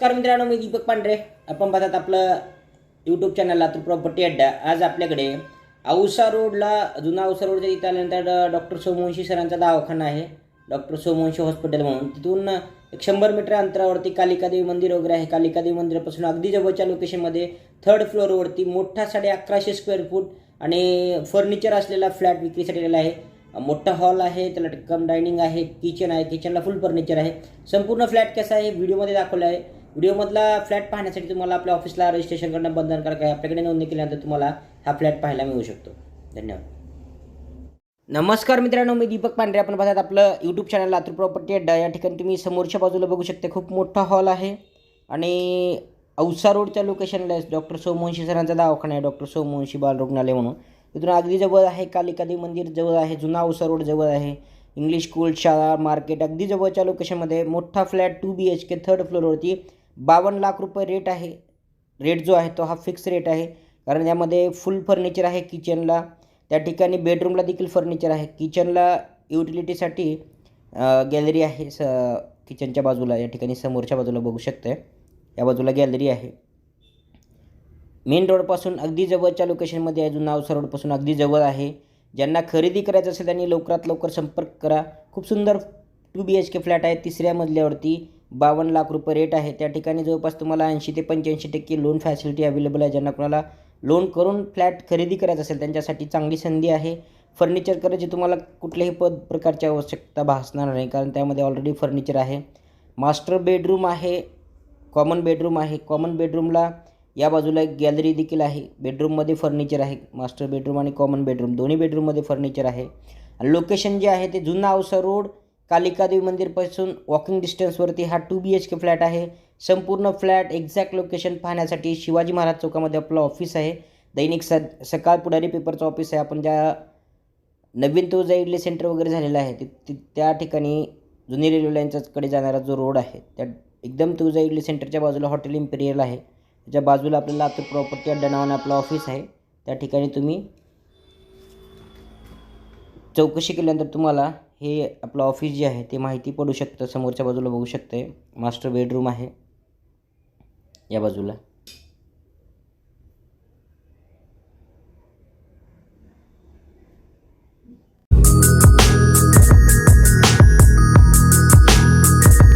नमस्कार मित्रांनो मी दीपक पांढरे. आपण पाहतात आपलं यूट्यूब चॅनल लातूर प्रॉपर्टी अड्डा. आज आपल्याकडे औसा रोडला जुना औसा रोडच्या तिथं आल्यानंतर डॉक्टर सोमवंशी सरांचा दवाखाना आहे. डॉक्टर सोमवंशी हॉस्पिटल म्हणून. तिथून एक शंभर मीटर अंतरावरती कालिकादेवी मंदिर वगैरे आहे. कालिकादेवी मंदिरापासून अगदी जवळच्या लोकेशनमध्ये थर्ड फ्लोअरवरती मोठा साडे अकराशे स्क्वेअर फूट आणि फर्निचर असलेला फ्लॅट विक्रीसाठी आलेला आहे. मोठा हॉल आहे त्याला कम डायनिंग आहे किचन आहे किचनला फुल फर्निचर आहे. संपूर्ण फ्लॅट कसा आहे व्हिडिओमध्ये दाखवलं आहे. व्हिडिओमधला फ्लॅट पाहण्यासाठी तुम्हाला आपल्या ऑफिसला रजिस्ट्रेशन करणं बंधनकारक आहे आपल्याकडे नोंदणी केल्यानंतर तुम्हाला हा फ्लॅट पाहायला मिळू शकतो. धन्यवाद. नमस्कार मित्रांनो मी दीपक पांढरे. आपण पाहतात आपलं यूट्यूब चॅनल लातूर प्रॉपर्टी अड्डा या ठिकाणी तुम्ही समोरच्या बाजूला बघू शकता खूप मोठा हॉल आहे. आणि औसा रोडच्या लोकेशनला डॉक्टर सोमवंशी सरांचा दवाखाना आहे. डॉक्टर सोमवंशी बाल रुग्णालय म्हणून. तिथून अगदी जवळ आहे कालिकादी मंदिर जवळ आहे जुना औसा रोड जवळ आहे. इंग्लिश स्कूल शाळा मार्केट अगदी जवळच्या लोकेशनमध्ये मोठा flat two B H K third फ्लोअरवरती बावन्न लाख रुपये रेट आहे. रेट जो आहे तो हा फिक्स रेट आहे. कारण यामध्ये फुल फर्निचर आहे किचनला त्या ठिकाणी बेडरूमला देखील फर्निचर आहे. किचनला युटिलिटीसाठी गॅलरी आहे स किचनच्या बाजूला. या ठिकाणी समोरच्या बाजूला बघू शकते या बाजूला गॅलरी आहे. मेन रोडपासून अगदी जवळच्या लोकेशनमध्ये आहे. जुना रोडपासून अगदी जवळ आहे. ज्यांना खरेदी करायचं असेल त्यांनी लवकरात लवकर संपर्क करा. खूप सुंदर two B H K flat आहे. तिसऱ्या मजल्यावरती बावन्न लाख रुपये रेट आहे. त्या ठिकाणी जवळपास तुम्हाला ऐंशी ते पंच्याऐंशी टक्के लोन फॅसिलिटी अवेलेबल आहे. ज्यांना कोणाला लोन करून फ्लॅट खरेदी करायचं असेल त्यांच्यासाठी चांगली संधी आहे. फर्निचर करायची तुम्हाला कुठल्याही पद प्रकारची आवश्यकता भासणार नाही कारण त्यामध्ये ऑलरेडी फर्निचर आहे. मास्टर बेडरूम आहे कॉमन बेडरूम आहे. कॉमन बेडरूमला या बाजूला एक गॅलरी देखील आहे. बेडरूममध्ये फर्निचर आहे. मास्टर बेडरूम आणि कॉमन बेडरूम दोन्ही बेडरूममध्ये फर्निचर आहे. आणि लोकेशन जे आहे ते जुना औसा रोड कालिकादेवी मंदिरपासून वॉकिंग डिस्टन्सवरती हा two B H K flat आहे. संपूर्ण फ्लॅट एक्झॅक्ट लोकेशन पाहण्यासाठी शिवाजी महाराज चौकामध्ये आपलं ऑफिस आहे. दैनिक स सकाळ पुढारी पेपरचं ऑफिस आहे. आपण ज्या नवीन तुळजा इडली सेंटर वगैरे झालेलं आहे ते त्या ठिकाणी जुनी रेल्वे लाईनच्याकडे जाणारा जो रोड आहे त्या एकदम तुळजा इडली सेंटरच्या बाजूला हॉटेल इम्पिरियल आहे. त्याच्या बाजूला आपल्याला आता प्रॉपर्टी अड्डा नावाने आपलं ऑफिस आहे. त्या ठिकाणी तुम्ही चौकशी केल्यानंतर तुम्हाला हे आपलं ऑफिस जे आहे ते माहिती पडू शकतं. समोरच्या बाजूला बघू शकते मास्टर बेडरूम आहे. या बाजूला.